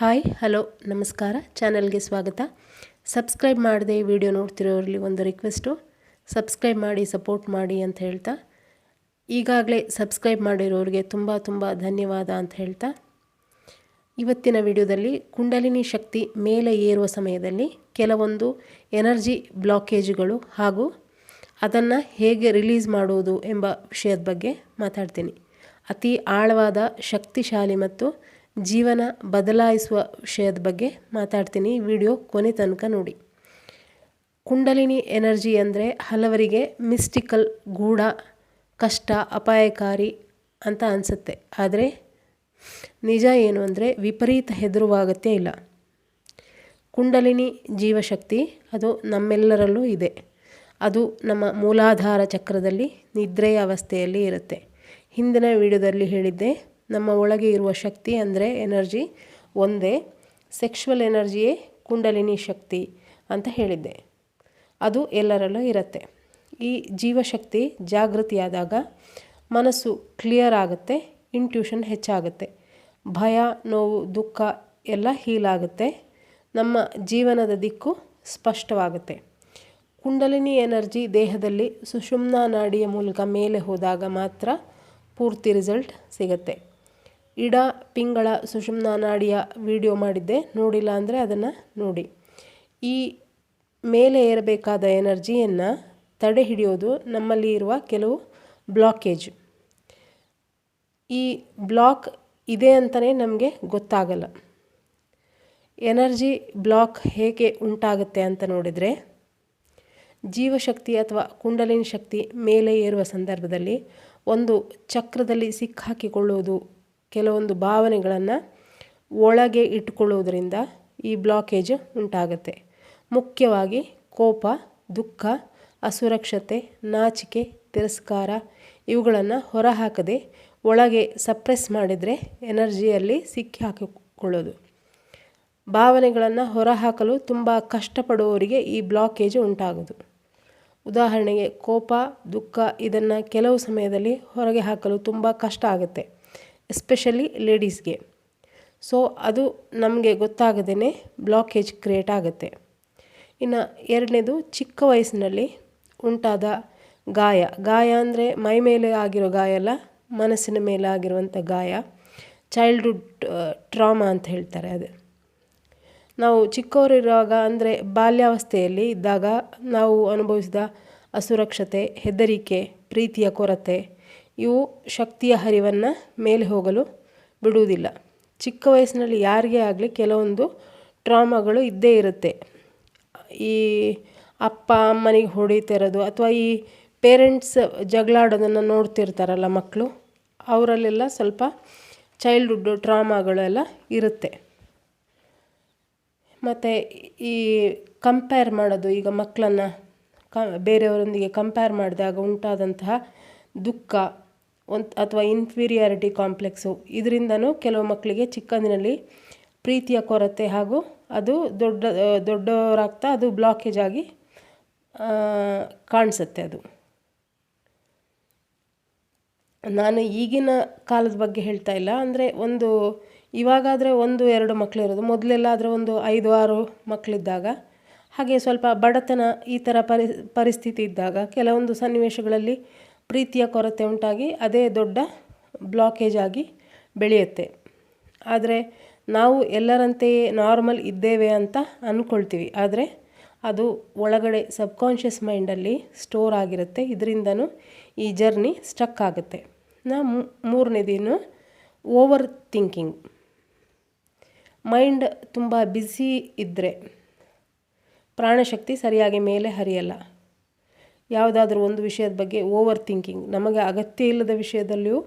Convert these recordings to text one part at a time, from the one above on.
Hi, hello, ನಮಸ್ಕಾರ. ಚಾನಲ್ಗೆ ಸ್ವಾಗತ. ಸಬ್ಸ್ಕ್ರೈಬ್ ಮಾಡದೆ ವಿಡಿಯೋ ನೋಡ್ತಿರೋರಲ್ಲಿ ಒಂದು ರಿಕ್ವೆಸ್ಟು. ಸಬ್ಸ್ಕ್ರೈಬ್ ಮಾಡಿ, ಸಪೋರ್ಟ್ ಮಾಡಿ ಅಂತ ಹೇಳ್ತಾ. ಈಗಾಗಲೇ ಸಬ್ಸ್ಕ್ರೈಬ್ ಮಾಡಿರೋರಿಗೆ ತುಂಬ ತುಂಬ ಧನ್ಯವಾದ ಅಂತ ಹೇಳ್ತಾ. ಇವತ್ತಿನ ವಿಡಿಯೋದಲ್ಲಿ ಕುಂಡಲಿನಿ ಶಕ್ತಿ ಮೇಲೆ ಏರುವ ಸಮಯದಲ್ಲಿ ಕೆಲವೊಂದು ಎನರ್ಜಿ ಬ್ಲಾಕೇಜ್ಗಳು ಹಾಗೂ ಅದನ್ನು ಹೇಗೆ ರಿಲೀಸ್ ಮಾಡುವುದು ಎಂಬ ವಿಷಯದ ಬಗ್ಗೆ ಮಾತಾಡ್ತೀನಿ. ಅತಿ ಆಳವಾದ, ಶಕ್ತಿಶಾಲಿ ಮತ್ತು ಜೀವನ ಬದಲಾಯಿಸುವ ವಿಷಯದ ಬಗ್ಗೆ ಮಾತಾಡ್ತೀನಿ. ವಿಡಿಯೋ ಕೊನೆ ತನಕ ನೋಡಿ. ಕುಂಡಲಿನಿ ಎನರ್ಜಿ ಅಂದರೆ ಹಲವರಿಗೆ ಮಿಸ್ಟಿಕಲ್, ಗೂಢ, ಕಷ್ಟ, ಅಪಾಯಕಾರಿ ಅಂತ ಅನಿಸುತ್ತೆ. ಆದರೆ ನಿಜ ಏನು ಅಂದರೆ ವಿಪರೀತ ಹೆದರುವ ಅಗತ್ಯ ಇಲ್ಲ. ಕುಂಡಲಿನಿ ಜೀವಶಕ್ತಿ ಅದು ನಮ್ಮೆಲ್ಲರಲ್ಲೂ ಇದೆ. ಅದು ನಮ್ಮ ಮೂಲಾಧಾರ ಚಕ್ರದಲ್ಲಿ ನಿದ್ರೆಯ ಅವಸ್ಥೆಯಲ್ಲಿ ಇರುತ್ತೆ. ಹಿಂದಿನ ವಿಡಿಯೋದಲ್ಲಿ ಹೇಳಿದ್ದೆ ನಮ್ಮ ಒಳಗೆ ಇರುವ ಶಕ್ತಿ ಅಂದರೆ ಎನರ್ಜಿ ಒಂದೇ ಸೆಕ್ಷುವಲ್ ಎನರ್ಜಿಯೇ ಕುಂಡಲಿನಿ ಶಕ್ತಿ ಅಂತ ಹೇಳಿದ್ದೆ. ಅದು ಎಲ್ಲರಲ್ಲೂ ಇರುತ್ತೆ. ಈ ಜೀವಶಕ್ತಿ ಜಾಗೃತಿಯಾದಾಗ ಮನಸ್ಸು ಕ್ಲಿಯರ್ ಆಗುತ್ತೆ ಇಂಟ್ಯೂಷನ್ ಹೆಚ್ಚಾಗುತ್ತೆ. ಭಯ, ನೋವು, ದುಃಖ ಎಲ್ಲ ಹೀಲ್ ಆಗುತ್ತೆ. ನಮ್ಮ ಜೀವನದ ದಿಕ್ಕು ಸ್ಪಷ್ಟವಾಗುತ್ತೆ. ಕುಂಡಲಿನಿ ಎನರ್ಜಿ ದೇಹದಲ್ಲಿ ಸುಷುಮ್ನ ನಾಡಿಯ ಮೂಲಕ ಮೇಲೆ ಹೋದಾಗ ಮಾತ್ರ ಪೂರ್ತಿ ರಿಸಲ್ಟ್ ಸಿಗುತ್ತೆ. ಇಡ ಪಿಂಗಳ ಸುಷುಮ್ನಾ ನಾಡಿಯ ವಿಡಿಯೋ ಮಾಡಿದ್ದೆ. ನೋಡಿಲ್ಲ ಅಂದರೆ ಅದನ್ನು ನೋಡಿ. ಈ ಮೇಲೆ ಏರಬೇಕಾದ ಎನರ್ಜಿಯನ್ನು ತಡೆ ಹಿಡಿಯೋದು ನಮ್ಮಲ್ಲಿ ಇರುವ ಕೆಲವು ಬ್ಲಾಕೇಜ್. ಈ ಬ್ಲಾಕ್ ಇದೆ ಅಂತಲೇ ನಮಗೆ ಗೊತ್ತಾಗಲ್ಲ. ಎನರ್ಜಿ ಬ್ಲಾಕ್ ಹೇಗೆ ಉಂಟಾಗುತ್ತೆ ಅಂತ ನೋಡಿದರೆ, ಜೀವಶಕ್ತಿ ಅಥವಾ ಕುಂಡಲಿನ ಶಕ್ತಿ ಮೇಲೆ ಏರುವ ಸಂದರ್ಭದಲ್ಲಿ ಒಂದು ಚಕ್ರದಲ್ಲಿ ಸಿಕ್ಕಾಕಿಕೊಳ್ಳುವುದು ಕೆಲವೊಂದು ಭಾವನೆಗಳನ್ನು ಒಳಗೆ ಇಟ್ಕೊಳ್ಳೋದ್ರಿಂದ ಈ ಬ್ಲಾಕೇಜ್ ಉಂಟಾಗುತ್ತೆ. ಮುಖ್ಯವಾಗಿ ಕೋಪ, ದುಃಖ, ಅಸುರಕ್ಷತೆ, ನಾಚಿಕೆ, ತಿರಸ್ಕಾರ ಇವುಗಳನ್ನು ಹೊರಹಾಕದೆ ಒಳಗೆ ಸಪ್ರೆಸ್ ಮಾಡಿದರೆ ಎನರ್ಜಿಯಲ್ಲಿ ಸಿಕ್ಕಿ ಹಾಕಿಕೊಳ್ಳೋದು. ಭಾವನೆಗಳನ್ನು ಹೊರಹಾಕಲು ತುಂಬ ಕಷ್ಟಪಡುವವರಿಗೆ ಈ ಬ್ಲಾಕೇಜ್ ಉಂಟಾಗೋದು. ಉದಾಹರಣೆಗೆ ಕೋಪ, ದುಃಖ ಇದನ್ನು ಕೆಲವು ಸಮಯದಲ್ಲಿ ಹೊರಗೆ ಹಾಕಲು ತುಂಬ ಕಷ್ಟ ಆಗುತ್ತೆ. ಎಸ್ಪೆಷಲಿ ಲೇಡೀಸ್ಗೆ ಸೊ ಅದು ನಮಗೆ ಗೊತ್ತಾಗದೇ ಬ್ಲಾಕೇಜ್ ಕ್ರಿಯೇಟ್ ಆಗುತ್ತೆ. ಇನ್ನು ಎರಡನೇದು ಚಿಕ್ಕ ವಯಸ್ಸಿನಲ್ಲಿ ಉಂಟಾದ ಗಾಯ. ಗಾಯ ಅಂದರೆ ಮೈ ಮೇಲೆ ಆಗಿರೋ ಗಾಯ ಅಲ್ಲ, ಮನಸ್ಸಿನ ಮೇಲೆ ಆಗಿರುವಂಥ ಗಾಯ. ಚೈಲ್ಡ್ಹುಡ್ ಟ್ರಾಮಾ ಅಂತ ಹೇಳ್ತಾರೆ ಅದು. ನಾವು ಚಿಕ್ಕವರಿರುವಾಗ ಅಂದರೆ ಬಾಲ್ಯಾವಸ್ಥೆಯಲ್ಲಿ ಇದ್ದಾಗ ನಾವು ಅನುಭವಿಸಿದ ಅಸುರಕ್ಷತೆ, ಹೆದರಿಕೆ, ಪ್ರೀತಿಯ ಕೊರತೆ ಇವು ಶಕ್ತಿಯ ಹರಿವನ್ನು ಮೇಲೆ ಹೋಗಲು ಬಿಡುವುದಿಲ್ಲ. ಚಿಕ್ಕ ವಯಸ್ಸಿನಲ್ಲಿ ಯಾರಿಗೇ ಆಗಲಿ ಕೆಲವೊಂದು ಟ್ರಾಮಾಗಳು ಇದ್ದೇ ಇರುತ್ತೆ. ಈ ಅಪ್ಪ, ಅಮ್ಮನಿಗೆ ಹೊಡಿತಿರೋದು ಅಥವಾ ಈ ಪೇರೆಂಟ್ಸ್ ಜಗಳಾಡೋದನ್ನು ನೋಡ್ತಿರ್ತಾರಲ್ಲ ಮಕ್ಕಳು, ಅವರಲ್ಲೆಲ್ಲ ಸ್ವಲ್ಪ ಚೈಲ್ಡ್ಹುಡ್ ಟ್ರಾಮಾಗಳೆಲ್ಲ ಇರುತ್ತೆ. ಮತ್ತು ಈ ಕಂಪೇರ್ ಮಾಡೋದು, ಈಗ ಮಕ್ಕಳನ್ನು ಕ, ಬೇರೆಯವರೊಂದಿಗೆ ಕಂಪೇರ್ ಮಾಡಿದಾಗ ಉಂಟಾದಂತಹ ದುಃಖ ಒಂದು ಅಥವಾ ಇನ್ಫೀರಿಯಾರಿಟಿ ಕಾಂಪ್ಲೆಕ್ಸು ಇದರಿಂದನೂ ಕೆಲವು ಮಕ್ಕಳಿಗೆ ಚಿಕ್ಕಂದಿನಲ್ಲಿ ಪ್ರೀತಿಯ ಕೊರತೆ ಹಾಗೂ ಅದು ದೊಡ್ಡ ದೊಡ್ಡವರಾಗ್ತಾ ಅದು ಬ್ಲಾಕೇಜ್ ಆಗಿ ಕಾಣಿಸುತ್ತೆ ಅದು. ನಾನು ಈಗಿನ ಕಾಲದ ಬಗ್ಗೆ ಹೇಳ್ತಾ ಇಲ್ಲ. ಅಂದರೆ ಒಂದು, ಇವಾಗಾದರೆ ಒಂದು, ಎರಡು ಮಕ್ಕಳಿರೋದು ಮೊದಲೆಲ್ಲ ಆದರೆ ಒಂದು ಐದು, ಆರು ಮಕ್ಕಳಿದ್ದಾಗ ಹಾಗೆ ಸ್ವಲ್ಪ ಬಡತನ ಈ ಥರ ಪರಿ, ಪರಿಸ್ಥಿತಿ ಇದ್ದಾಗ ಕೆಲವೊಂದು ಸನ್ನಿವೇಶಗಳಲ್ಲಿ ಪ್ರೀತಿಯ ಕೊರತೆ ಉಂಟಾಗಿ ಅದೇ ದೊಡ್ಡ ಬ್ಲಾಕೇಜ್ ಆಗಿ ಬೆಳೆಯುತ್ತೆ. ಆದರೆ ನಾವು ಎಲ್ಲರಂತೆಯೇ ನಾರ್ಮಲ್ ಇದ್ದೇವೆ ಅಂತ ಅಂದ್ಕೊಳ್ತೀವಿ ಆದರೆ ಅದು ಒಳಗಡೆ ಸಬ್ಕಾನ್ಷಿಯಸ್ ಮೈಂಡಲ್ಲಿ ಸ್ಟೋರ್ ಆಗಿರುತ್ತೆ. ಇದರಿಂದನೂ ಈ ಜರ್ನಿ ಸ್ಟಕ್ ಆಗುತ್ತೆ. ನಾ ಮೂರನೇದೇನು ಓವರ್ ಥಿಂಕಿಂಗ್ ಮೈಂಡ್ ತುಂಬ ಬ್ಯುಸಿ ಇದ್ದರೆ ಪ್ರಾಣಶಕ್ತಿ ಸರಿಯಾಗಿ ಮೇಲೆ ಹರಿಯಲ್ಲ. ಯಾವುದಾದ್ರೂ ಒಂದು ವಿಷಯದ ಬಗ್ಗೆ ಓವರ್ ಥಿಂಕಿಂಗ್ ನಮಗೆ ಅಗತ್ಯ ಇಲ್ಲದ ವಿಷಯದಲ್ಲಿಯೂ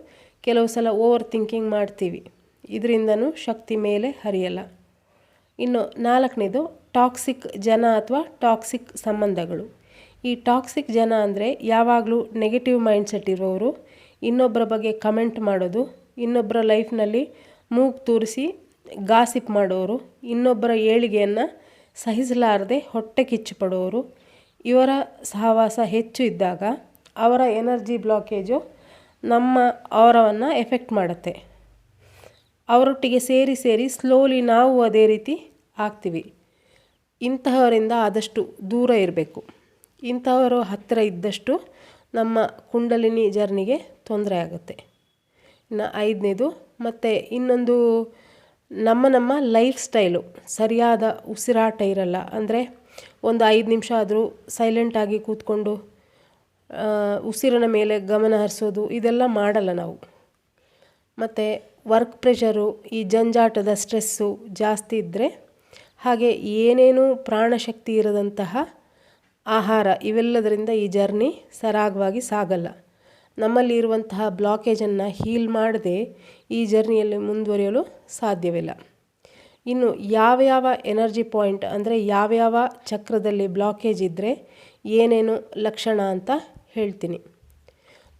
ಕೆಲವು ಸಲ ಓವರ್ ಥಿಂಕಿಂಗ್ ಮಾಡ್ತೀವಿ. ಇದರಿಂದನೂ ಶಕ್ತಿ ಮೇಲೆ ಹರಿಯಲ್ಲ. ಇನ್ನು ನಾಲ್ಕನೇದು, ಟಾಕ್ಸಿಕ್ ಜನ ಅಥವಾ ಟಾಕ್ಸಿಕ್ ಸಂಬಂಧಗಳು. ಈ ಟಾಕ್ಸಿಕ್ ಜನ ಅಂದರೆ ಯಾವಾಗಲೂ ನೆಗೆಟಿವ್ ಮೈಂಡ್ಸೆಟ್ ಇರೋರು ಇನ್ನೊಬ್ಬರ ಬಗ್ಗೆ ಕಮೆಂಟ್ ಮಾಡೋದು ಇನ್ನೊಬ್ಬರ ಲೈಫ್ನಲ್ಲಿ ಮೂಗು ತೂರಿಸಿ ಗಾಸಿಪ್ ಮಾಡೋರು, ಇನ್ನೊಬ್ಬರ ಏಳಿಗೆಯನ್ನು ಸಹಿಸಲಾರದೆ ಹೊಟ್ಟೆ ಕಿಚ್ಚು ಪಡೋರು ಇವರ ಸಹವಾಸ ಹೆಚ್ಚು ಇದ್ದಾಗ ಅವರ ಎನರ್ಜಿ ಬ್ಲಾಕೇಜು ನಮ್ಮ ಅವರವನ್ನು ಎಫೆಕ್ಟ್ ಮಾಡುತ್ತೆ. ಅವರೊಟ್ಟಿಗೆ ಸೇರಿ ಸೇರಿ ಸ್ಲೋಲಿ ನಾವು ಅದೇ ರೀತಿ ಆಗ್ತೀವಿ. ಇಂತಹವರಿಂದ ಆದಷ್ಟು ದೂರ ಇರಬೇಕು. ಇಂಥವರು ಹತ್ತಿರ ಇದ್ದಷ್ಟು ನಮ್ಮ ಕುಂಡಲಿನಿ ಜರ್ನಿಗೆ ತೊಂದರೆ ಆಗುತ್ತೆ. ಇನ್ನು ಐದನೇದು ಮತ್ತು ಇನ್ನೊಂದು ನಮ್ಮ ನಮ್ಮ ಲೈಫ್ ಸ್ಟೈಲು ಸರಿಯಾದ ಉಸಿರಾಟ ಇರಲ್ಲ. ಅಂದರೆ ಒಂದು ಐದು ನಿಮಿಷ ಆದರೂ ಸೈಲೆಂಟಾಗಿ ಕೂತ್ಕೊಂಡು ಉಸಿರಿನ ಮೇಲೆ ಗಮನ ಹರಿಸೋದು, ಇದೆಲ್ಲ ಮಾಡಲ್ಲ ನಾವು. ಮತ್ತು ವರ್ಕ್ ಪ್ರೆಷರು ಈ ಜಂಜಾಟದ ಸ್ಟ್ರೆಸ್ಸು ಜಾಸ್ತಿ ಇದ್ದರೆ ಹಾಗೆ ಏನೇನು ಪ್ರಾಣಶಕ್ತಿ ಇರದಂತಹ ಆಹಾರ, ಇವೆಲ್ಲದರಿಂದ ಈ ಜರ್ನಿ ಸರಾಗವಾಗಿ ಸಾಗಲ್ಲ. ನಮ್ಮಲ್ಲಿ ಇರುವಂತಹ ಬ್ಲಾಕೇಜನ್ನು ಹೀಲ್ ಮಾಡದೆ ಈ ಜರ್ನಿಯಲ್ಲಿ ಮುಂದುವರಿಯಲು ಸಾಧ್ಯವಿಲ್ಲ. ಇನ್ನು ಯಾವ ಯಾವ ಎನರ್ಜಿ ಪಾಯಿಂಟ್ ಅಂದರೆ ಯಾವ್ಯಾವ ಚಕ್ರದಲ್ಲಿ ಬ್ಲಾಕೇಜ್ ಇದ್ದರೆ ಏನೇನು ಲಕ್ಷಣ ಅಂತ ಹೇಳ್ತೀನಿ.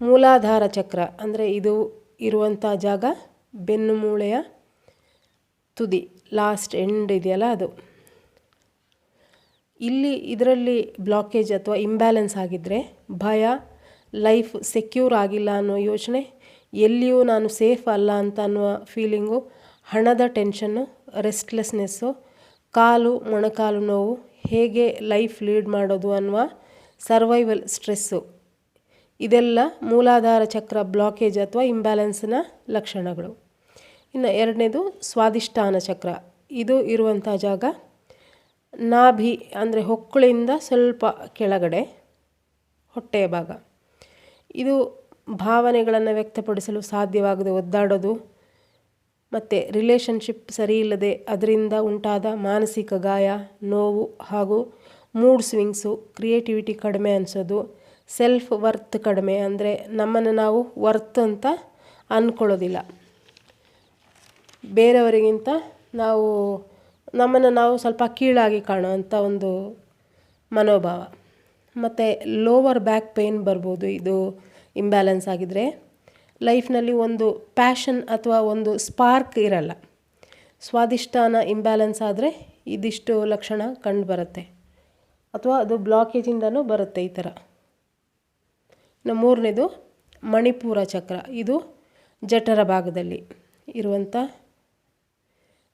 ಮೂಲಾಧಾರ ಚಕ್ರ ಅಂದರೆ ಇದು ಇರುವಂಥ ಜಾಗ, ಬೆನ್ನು ಮೂಳೆಯ ತುದಿ ಲಾಸ್ಟ್ ಎಂಡ್ ಇದೆಯಲ್ಲ ಅದು. ಇಲ್ಲಿ ಇದರಲ್ಲಿ ಬ್ಲಾಕೇಜ್ ಅಥವಾ ಇಂಬ್ಯಾಲೆನ್ಸ್ ಆಗಿದ್ದರೆ ಭಯ ಲೈಫ್ ಸೆಕ್ಯೂರ್ ಆಗಿಲ್ಲ ಅನ್ನೋ ಯೋಚನೆ, ಎಲ್ಲಿಯೂ ನಾನು ಸೇಫ್ ಅಲ್ಲ ಅಂತ ಅನ್ನುವ ಫೀಲಿಂಗು ಹಣದ ಟೆನ್ಷನ್ನು ರೆಸ್ಟ್ಲೆಸ್ನೆಸ್ಸು ಕಾಲು, ಮೊಣಕಾಲು ನೋವು, ಹೇಗೆ ಲೈಫ್ ಲೀಡ್ ಮಾಡೋದು ಅನ್ನುವ ಸರ್ವೈವಲ್ ಸ್ಟ್ರೆಸ್ಸು ಇದೆಲ್ಲ ಮೂಲಾಧಾರ ಚಕ್ರ ಬ್ಲಾಕೇಜ್ ಅಥವಾ ಇಂಬ್ಯಾಲೆನ್ಸ್ನ ಲಕ್ಷಣಗಳು. ಇನ್ನು ಎರಡನೇದು ಸ್ವಾದಿಷ್ಠಾನ ಚಕ್ರ. ಇದು ಇರುವಂಥ ಜಾಗ ನಾಭಿ ಅಂದರೆ ಹೊಕ್ಕಳಿಂದ ಸ್ವಲ್ಪ ಕೆಳಗಡೆ, ಹೊಟ್ಟೆಯ ಭಾಗ. ಇದು ಭಾವನೆಗಳನ್ನು ವ್ಯಕ್ತಪಡಿಸಲು ಸಾಧ್ಯವಾಗದೆ ಒದ್ದಾಡೋದು ಮತ್ತು ರಿಲೇಷನ್ಶಿಪ್ ಸರಿಯಿಲ್ಲದೆ ಅದರಿಂದ ಉಂಟಾದ ಮಾನಸಿಕ ಗಾಯ, ನೋವು ಹಾಗೂ ಮೂಡ್ ಸ್ವಿಂಗ್ಸು ಕ್ರಿಯೇಟಿವಿಟಿ ಕಡಿಮೆ ಅನಿಸೋದು. ಸೆಲ್ಫ್ ವರ್ತ್ ಕಡಿಮೆ ಅಂದರೆ ನಮ್ಮನ್ನು ನಾವು ವರ್ತ್ ಅಂತ ಅಂದ್ಕೊಳ್ಳೋದಿಲ್ಲ ಬೇರೆಯವರಿಗಿಂತ ನಾವು ನಮ್ಮನ್ನು ನಾವು ಸ್ವಲ್ಪ ಕೀಳಾಗಿ ಕಾಣುವಂಥ ಒಂದು ಮನೋಭಾವ. ಮತ್ತು ಲೋವರ್ ಬ್ಯಾಕ್ ಪೇಯ್ನ್ ಬರ್ಬೋದು. ಇದು ಇಂಬ್ಯಾಲೆನ್ಸ್ ಆಗಿದ್ದರೆ ಲೈಫ್ನಲ್ಲಿ ಒಂದು ಪ್ಯಾಷನ್ ಅಥವಾ ಒಂದು ಸ್ಪಾರ್ಕ್ ಇರಲ್ಲ. ಸ್ವಾದಿಷ್ಟಾನ ಇಂಬ್ಯಾಲೆನ್ಸ್ ಆದರೆ ಇದಿಷ್ಟು ಲಕ್ಷಣ ಕಂಡು ಬರುತ್ತೆ ಅಥವಾ ಅದು ಬ್ಲಾಕೇಜಿಂದನೂ ಬರುತ್ತೆ ಈ ಥರ. ಇನ್ನು ಮೂರನೇದು ಮಣಿಪುರ ಚಕ್ರ. ಇದು ಜಠರ ಭಾಗದಲ್ಲಿ ಇರುವಂಥ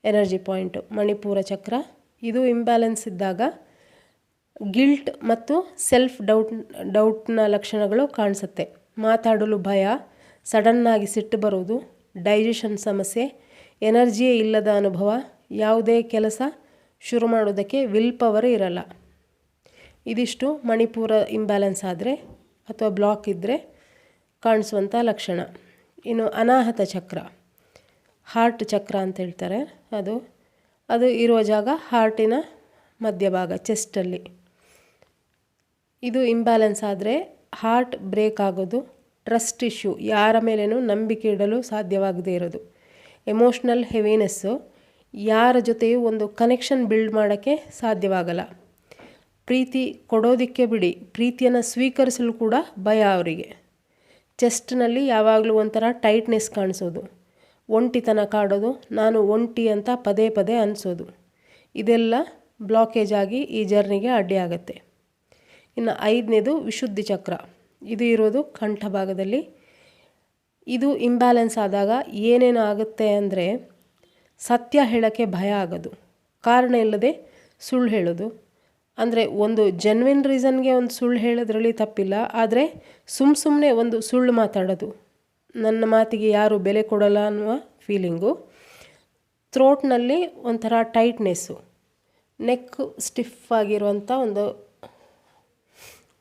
ಎನರ್ಜಿ ಪಾಯಿಂಟು. ಮಣಿಪುರ ಚಕ್ರ. ಇದು ಇಂಬ್ಯಾಲೆನ್ಸ್ ಇದ್ದಾಗ ಗಿಲ್ಟ್ ಮತ್ತು ಸೆಲ್ಫ್ ಡೌಟ್, ಡೌಟ್ನ ಲಕ್ಷಣಗಳು ಕಾಣಿಸುತ್ತೆ. ಮಾತಾಡಲು ಭಯ ಸಡನ್ನಾಗಿ ಸಿಟ್ಟು ಬರುವುದು, ಡೈಜೆಷನ್ ಸಮಸ್ಯೆ, ಎನರ್ಜಿಯೇ ಇಲ್ಲದ ಅನುಭವ, ಯಾವುದೇ ಕೆಲಸ ಶುರು ಮಾಡೋದಕ್ಕೆ ವಿಲ್ ಪವರ್ ಇರಲ್ಲ. ಇದಿಷ್ಟು ಮಣಿಪುರ ಇಂಬ್ಯಾಲೆನ್ಸ್ ಆದರೆ ಅಥವಾ ಬ್ಲಾಕ್ ಇದ್ದರೆ ಕಾಣಿಸುವಂಥ ಲಕ್ಷಣ. ಇನ್ನು ಅನಾಹತ ಚಕ್ರ ಹಾರ್ಟ್ ಚಕ್ರ ಅಂತ ಹೇಳ್ತಾರೆ. ಅದು ಅದು ಇರುವ ಜಾಗ ಹಾರ್ಟಿನ ಮಧ್ಯಭಾಗ ಚೆಸ್ಟಲ್ಲಿ ಇದು ಇಂಬ್ಯಾಲೆನ್ಸ್ ಆದರೆ ಹಾರ್ಟ್ ಬ್ರೇಕ್ ಆಗೋದು ಟ್ರಸ್ಟ್ ಇಶ್ಯೂ ಯಾರ ಮೇಲೇನೂ ನಂಬಿಕೆ ಇಡಲು ಸಾಧ್ಯವಾಗದೇ ಇರೋದು. ಎಮೋಷ್ನಲ್ ಹೆವಿನೆಸ್ಸು ಯಾರ ಜೊತೆಯೂ ಒಂದು ಕನೆಕ್ಷನ್ ಬಿಲ್ಡ್ ಮಾಡೋಕ್ಕೆ ಸಾಧ್ಯವಾಗಲ್ಲ. ಪ್ರೀತಿ ಕೊಡೋದಕ್ಕೆ ಬಿಡಿ. ಪ್ರೀತಿಯನ್ನು ಸ್ವೀಕರಿಸಲು ಕೂಡ ಭಯ ಅವರಿಗೆ. ಚೆಸ್ಟ್ನಲ್ಲಿ ಯಾವಾಗಲೂ ಒಂಥರ ಟೈಟ್ನೆಸ್ ಕಾಣಿಸೋದು. ಒಂಟಿತನ ಕಾಡೋದು. ನಾನು ಒಂಟಿ ಅಂತ ಪದೇ ಪದೇ ಅನಿಸೋದು. ಇದೆಲ್ಲ ಬ್ಲಾಕೇಜ್ ಆಗಿ ಈ ಜರ್ನಿಗೆ ಅಡ್ಡಿಯಾಗತ್ತೆ ಇನ್ನು ಐದನೇದು ವಿಶುದ್ಧಿ ಚಕ್ರ. ಇದು ಇರೋದು ಕಂಠ ಭಾಗದಲ್ಲಿ. ಇದು ಇಂಬ್ಯಾಲೆನ್ಸ್ ಆದಾಗ ಏನೇನು ಆಗುತ್ತೆ ಅಂದರೆ ಸತ್ಯ ಹೇಳೋಕ್ಕೆ ಭಯ ಆಗೋದು. ಕಾರಣ ಇಲ್ಲದೆ ಸುಳ್ಳು ಹೇಳೋದು. ಅಂದರೆ ಒಂದು ಜೆನ್ವಿನ್ ರೀಸನ್ಗೆ ಒಂದು ಸುಳ್ಳು ಹೇಳೋದ್ರಲ್ಲಿ ತಪ್ಪಿಲ್ಲ, ಆದರೆ ಸುಮ್ಮ ಸುಮ್ಮನೆ ಒಂದು ಸುಳ್ಳು ಮಾತಾಡೋದು. ನನ್ನ ಮಾತಿಗೆ ಯಾರು ಬೆಲೆ ಕೊಡಲ್ಲ ಅನ್ನುವ ಫೀಲಿಂಗು ಥ್ರೋಟ್ನಲ್ಲಿ ಒಂಥರ ಟೈಟ್ನೆಸ್ಸು ನೆಕ್ ಸ್ಟಿಫ್ ಆಗಿರುವಂಥ ಒಂದು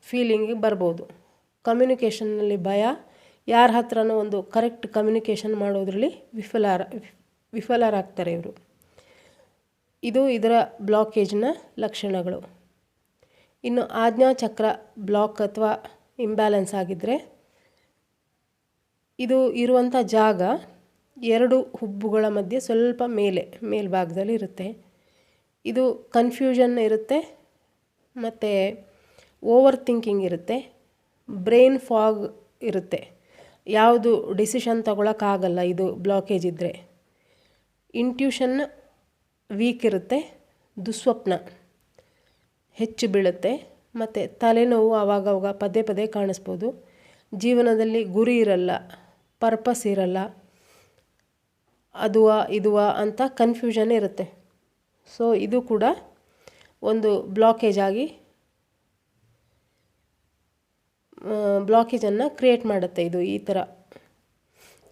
ಫೀಲಿಂಗಿಗೆ ಬರ್ಬೋದು. ಕಮ್ಯುನಿಕೇಷನ್ನಲ್ಲಿ ಭಯ, ಯಾರ ಹತ್ರನೂ ಒಂದು ಕರೆಕ್ಟ್ ಕಮ್ಯುನಿಕೇಷನ್ ಮಾಡೋದ್ರಲ್ಲಿ ವಿಫಲಾರ, ವಿಫಲರಾಗ್ತಾರೆ ಇವರು. ಇದು ಇದರ ಬ್ಲಾಕೇಜ್ನ ಲಕ್ಷಣಗಳು. ಇನ್ನು ಆಜ್ಞಾಚಕ್ರ ಬ್ಲಾಕ್ ಅಥವಾ ಇಂಬ್ಯಾಲೆನ್ಸ್ ಆಗಿದ್ದರೆ ಇದು ಇರುವಂಥ ಜಾಗ ಎರಡು ಹುಬ್ಬುಗಳ ಮಧ್ಯೆ ಸ್ವಲ್ಪ ಮೇಲೆ, ಮೇಲ್ಭಾಗದಲ್ಲಿ ಇರುತ್ತೆ. ಇದು ಕನ್ಫ್ಯೂಷನ್ ಇರುತ್ತೆ, ಮತ್ತು ಓವರ್ ಥಿಂಕಿಂಗ್ ಇರುತ್ತೆ. ಬ್ರೈನ್ ಫಾಗ್ ಇರುತ್ತೆ. ಯಾವುದು ಡಿಸಿಷನ್ ತಗೊಳಕ್ಕಾಗಲ್ಲ ಇದು ಬ್ಲಾಕೇಜ್ ಇದ್ದರೆ ಇಂಟ್ಯೂಷನ್ ವೀಕ್ ಇರುತ್ತೆ, ದುಸ್ವಪ್ನ ಹೆಚ್ಚು ಬೀಳುತ್ತೆ, ಮತ್ತು ತಲೆನೋವು ಆವಾಗವಾಗ ಪದೇ ಪದೇ ಕಾಣಿಸ್ಬೋದು. ಜೀವನದಲ್ಲಿ ಗುರಿ ಇರಲ್ಲ, ಪರ್ಪಸ್ ಇರಲ್ಲ, ಅದುವಾ ಇದುವಾ ಅಂತ ಕನ್ಫ್ಯೂಷನ್ ಇರುತ್ತೆ. ಸೊ ಇದು ಕೂಡ ಒಂದು ಬ್ಲಾಕೇಜ್ ಆಗಿ ಬ್ಲಾಕೇಜನ್ನು ಕ್ರಿಯೇಟ್ ಮಾಡುತ್ತೆ ಇದು ಈ ಥರ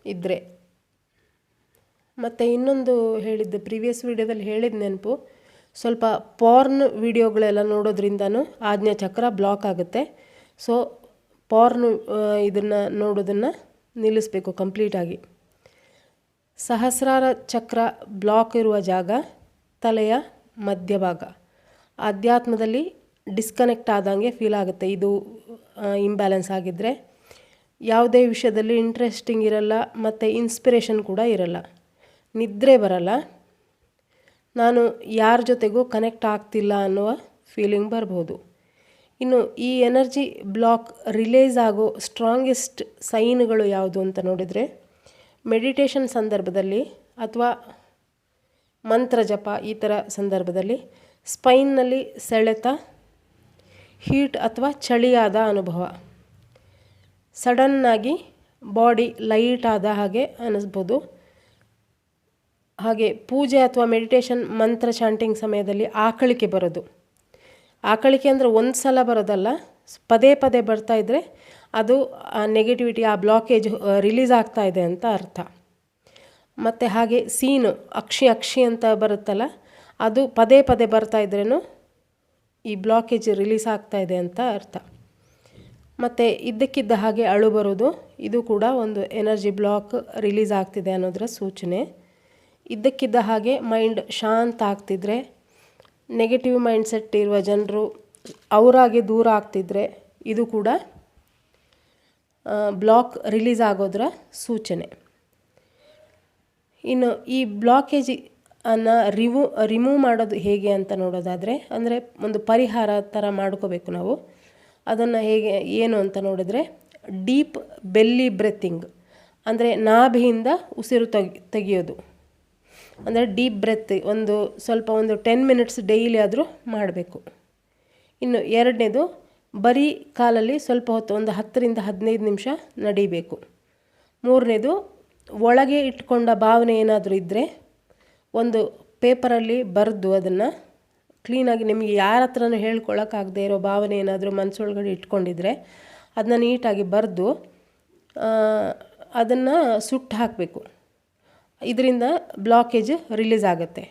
ಇದ್ದರೆ ಮತ್ತು ಇನ್ನೊಂದು ಹೇಳಿದ್ದೆ ಪ್ರೀವಿಯಸ್ ವೀಡಿಯೋದಲ್ಲಿ ಹೇಳಿದ ನೆನಪು, ಸ್ವಲ್ಪ ಪಾರ್ನ್ ವೀಡಿಯೋಗಳೆಲ್ಲ ನೋಡೋದ್ರಿಂದನೂ ಆಜ್ಞಾ ಚಕ್ರ ಬ್ಲಾಕ್ ಆಗುತ್ತೆ. ಸೊ ಪಾರ್ನ್ ಇದನ್ನು ನೋಡೋದನ್ನು ನಿಲ್ಲಿಸಬೇಕು ಕಂಪ್ಲೀಟಾಗಿ ಸಹಸ್ರಾರ ಚಕ್ರ ಬ್ಲಾಕ್ ಇರುವ ಜಾಗ, ತಲೆಯ ಮಧ್ಯಭಾಗ. ಆಧ್ಯಾತ್ಮದಲ್ಲಿ ಡಿಸ್ಕನೆಕ್ಟ್ ಆದಂಗೆ ಫೀಲ್ ಆಗುತ್ತೆ. ಇದು ಇಂಬ್ಯಾಲೆನ್ಸ್ ಆಗಿದ್ದರೆ ಯಾವುದೇ ವಿಷಯದಲ್ಲಿ ಇಂಟ್ರೆಸ್ಟಿಂಗ್ ಇರಲ್ಲ, ಮತ್ತು ಇನ್ಸ್ಪಿರೇಷನ್ ಕೂಡ ಇರಲ್ಲ. ನಿದ್ರೆ ಬರಲ್ಲ. ನಾನು ಯಾರ ಜೊತೆಗೂ ಕನೆಕ್ಟ್ ಆಗ್ತಿಲ್ಲ ಅನ್ನುವ ಫೀಲಿಂಗ್ ಬರ್ಬೋದು. ಇನ್ನು ಈ ಎನರ್ಜಿ ಬ್ಲಾಕ್ ರಿಲೀಸ್ ಆಗೋ ಸ್ಟ್ರಾಂಗೆಸ್ಟ್ ಸೈನ್ಗಳು ಯಾವುದು ಅಂತ ನೋಡಿದರೆ ಮೆಡಿಟೇಷನ್ ಸಂದರ್ಭದಲ್ಲಿ ಅಥವಾ ಮಂತ್ರ ಜಪ ಈ ಥರ ಸಂದರ್ಭದಲ್ಲಿ ಸ್ಪೈನ್ನಲ್ಲಿ ಸೆಳೆತ ಹೀಟ್ ಅಥವಾ ಚಳಿಯಾದ ಅನುಭವ. ಸಡನ್ನಾಗಿ ಬಾಡಿ ಲೈಟ್ ಆದ ಹಾಗೆ ಅನ್ನಿಸ್ಬೋದು ಹಾಗೆ ಪೂಜೆ ಅಥವಾ ಮೆಡಿಟೇಷನ್ ಮಂತ್ರ ಚಾಂಟಿಂಗ್ ಸಮಯದಲ್ಲಿ ಆಕಳಿಕೆ ಬರೋದು. ಆಕಳಿಕೆ ಅಂದರೆ ಒಂದು ಸಲ ಬರೋದಲ್ಲ, ಪದೇ ಪದೇ ಬರ್ತಾ ಇದ್ದರೆ ಅದು ಆ ನೆಗೆಟಿವಿಟಿ ಆ ಬ್ಲಾಕೇಜ್ ರಿಲೀಸ್ ಆಗ್ತಾ ಇದೆ ಅಂತ ಅರ್ಥ. ಮತ್ತು ಹಾಗೆ ಸೀನು, ಅಕ್ಷಿ ಅಕ್ಷಿ ಅಂತ ಬರುತ್ತಲ್ಲ, ಅದು ಪದೇ ಪದೇ ಬರ್ತಾ ಇದ್ರೇನು ಈ ಬ್ಲಾಕೇಜ್ ರಿಲೀಸ್ ಆಗ್ತಾ ಇದೆ ಅಂತ ಅರ್ಥ. ಮತ್ತು ಇದ್ದಕ್ಕಿದ್ದ ಹಾಗೆ ಅಳು ಬರೋದು, ಇದು ಕೂಡ ಒಂದು ಎನರ್ಜಿ ಬ್ಲಾಕ್ ರಿಲೀಸ್ ಆಗ್ತಿದೆ ಅನ್ನೋದರ ಸೂಚನೆ. ಇದ್ದಕ್ಕಿದ್ದ ಹಾಗೆ ಮೈಂಡ್ ಶಾಂತ ಆಗ್ತಿದ್ರೆ ನೆಗೆಟಿವ್ ಮೈಂಡ್ ಸೆಟ್ ಇರುವ ಜನರು ಅವರಾಗೆ ದೂರ ಆಗ್ತಿದ್ರೆ, ಇದು ಕೂಡ ಬ್ಲಾಕ್ ರಿಲೀಸ್ ಆಗೋದರ ಸೂಚನೆ. ಇನ್ನು ಈ ಬ್ಲಾಕೇಜ್ ಅನ್ನು ರಿಮೂ ರಿಮೂವ್ ಮಾಡೋದು ಹೇಗೆ ಅಂತ ನೋಡೋದಾದರೆ, ಅಂದರೆ ಒಂದು ಪರಿಹಾರ ಥರ ಮಾಡ್ಕೋಬೇಕು ನಾವು. ಅದನ್ನು ಹೇಗೆ, ಏನು ಅಂತ ನೋಡಿದರೆ ಡೀಪ್ ಬೆಲ್ಲಿ ಬ್ರೆತ್ತಿಂಗ್ ಅಂದರೆ ನಾಭಿಯಿಂದ ಉಸಿರು ತೆಗಿ, ತೆಗೆಯೋದು. ಅಂದರೆ ಡೀಪ್ ಬ್ರೆತ್ ಒಂದು ಸ್ವಲ್ಪ ಒಂದು ಟೆನ್ ಮಿನಿಟ್ಸ್ ಡೈಲಿ ಆದರೂ ಮಾಡಬೇಕು. ಇನ್ನು ಎರಡನೇದು, ಬರೀ ಕಾಲಲ್ಲಿ ಸ್ವಲ್ಪ ಹೊತ್ತು, ಒಂದು ಹತ್ತರಿಂದ ಹದಿನೈದು ನಿಮಿಷ ನಡಿಬೇಕು. ಮೂರನೇದು, ಒಳಗೆ ಇಟ್ಕೊಂಡ ಭಾವನೆ ಏನಾದರೂ ಇದ್ದರೆ ಒಂದು ಪೇಪರಲ್ಲಿ ಬರೆದು ಅದನ್ನು ಕ್ಲೀನಾಗಿ ನಿಮಗೆ ಯಾರ ಹತ್ರನೂ ಹೇಳ್ಕೊಳಕ್ಕಾಗದೇ ಇರೋ ಭಾವನೆ ಏನಾದರೂ ಮನಸ್ಸೊಳಗಡೆ ಇಟ್ಕೊಂಡಿದ್ರೆ ಅದನ್ನ ನೀಟಾಗಿ ಬರೆದು ಅದನ್ನು ಸುಟ್ಟು ಹಾಕಬೇಕು. ಇದರಿಂದ ಬ್ಲಾಕೇಜ್ ರಿಲೀಸ್ ಆಗುತ್ತೆ.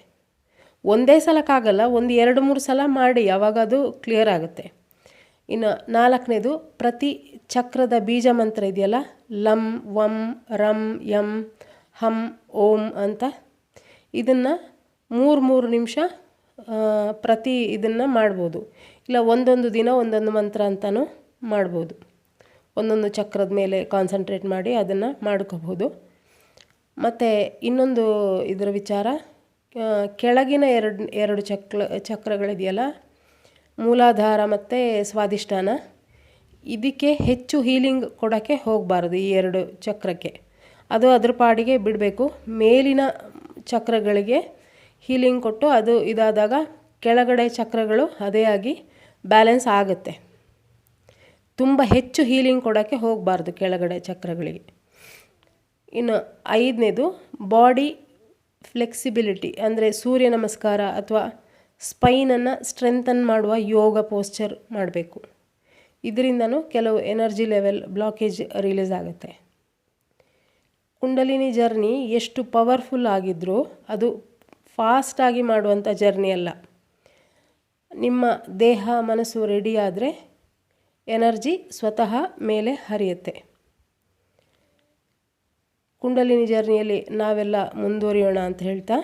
ಒಂದೇ ಸಲಕ್ಕಾಗಲ್ಲ, ಒಂದು ಎರಡು ಮೂರು ಸಲ ಮಾಡಿ ಯಾವಾಗ ಅದು ಕ್ಲಿಯರ್ ಆಗುತ್ತೆ. ಇನ್ನು ನಾಲ್ಕನೇದು, ಪ್ರತಿ ಚಕ್ರದ ಬೀಜ ಮಂತ್ರ ಇದೆಯಲ್ಲ, ಲಂ, ವಂ, ರಂ, ಯಂ, ಹಂ, ಓಂ ಅಂತ ಇದನ್ನು ಮೂರು ಮೂರು ನಿಮಿಷ ಪ್ರತಿ ಇದನ್ನು ಮಾಡ್ಬೋದು. ಇಲ್ಲ, ಒಂದೊಂದು ದಿನ ಒಂದೊಂದು ಮಂತ್ರ ಅಂತಲೂ ಮಾಡ್ಬೋದು. ಒಂದೊಂದು ಚಕ್ರದ ಮೇಲೆ ಕಾನ್ಸಂಟ್ರೇಟ್ ಮಾಡಿ ಅದನ್ನು ಮಾಡ್ಕೋಬೋದು. ಮತ್ತು ಇನ್ನೊಂದು ಇದರ ವಿಚಾರ ಕೆಳಗಿನ ಎರಡು ಎರಡು ಚಕ್ರ ಚಕ್ರಗಳಿದೆಯಲ್ಲ, ಮೂಲಾಧಾರ ಮತ್ತು ಸ್ವಾದಿಷ್ಠಾನ ಇದಕ್ಕೆ ಹೆಚ್ಚು ಹೀಲಿಂಗ್ ಕೊಡೋಕ್ಕೆ ಹೋಗಬಾರ್ದು ಈ ಎರಡು ಚಕ್ರಕ್ಕೆ. ಅದು ಅದ್ರ ಪಾಡಿಗೆ ಬಿಡಬೇಕು. ಮೇಲಿನ ಚಕ್ರಗಳಿಗೆ ಹೀಲಿಂಗ್ ಕೊಟ್ಟು ಅದು ಇದಾದಾಗ ಕೆಳಗಡೆ ಚಕ್ರಗಳು ಅದೇ ಆಗಿ ಬ್ಯಾಲೆನ್ಸ್ ಆಗುತ್ತೆ. ತುಂಬ ಹೆಚ್ಚು ಹೀಲಿಂಗ್ ಕೊಡೋಕ್ಕೆ ಹೋಗಬಾರ್ದು ಕೆಳಗಡೆ ಚಕ್ರಗಳಿಗೆ. ಇನ್ನು ಐದನೇದು ಬಾಡಿ ಫ್ಲೆಕ್ಸಿಬಿಲಿಟಿ ಅಂದರೆ ಸೂರ್ಯ ನಮಸ್ಕಾರ ಅಥವಾ ಸ್ಪೈನನ್ನು ಸ್ಟ್ರೆಂಥನ್ ಮಾಡುವ ಯೋಗ ಪೋಸ್ಚರ್ ಮಾಡಬೇಕು. ಇದರಿಂದನೂ ಕೆಲವು ಎನರ್ಜಿ ಲೆವೆಲ್ ಬ್ಲಾಕೇಜ್ ರಿಲೀಸ್ ಆಗುತ್ತೆ. ಕುಂಡಲಿನಿ ಜರ್ನಿ ಎಷ್ಟು ಪವರ್ಫುಲ್ ಆಗಿದ್ದರೂ ಅದು ಫಾಸ್ಟಾಗಿ ಮಾಡುವಂಥ ಜರ್ನಿ ಅಲ್ಲ. ನಿಮ್ಮ ದೇಹ, ಮನಸ್ಸು ರೆಡಿ ಆದರೆ ಎನರ್ಜಿ ಸ್ವತಃ ಮೇಲೆ ಹರಿಯುತ್ತೆ. ಕುಂಡಲಿನಿ ಜರ್ನಿಯಲ್ಲಿ ನಾವೆಲ್ಲ ಮುಂದುವರಿಯೋಣ ಅಂತ ಹೇಳ್ತಾ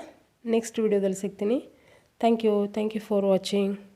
ನೆಕ್ಸ್ಟ್ ವಿಡಿಯೋದಲ್ಲಿ ಸಿಗ್ತೀನಿ. Thank you thank you for watching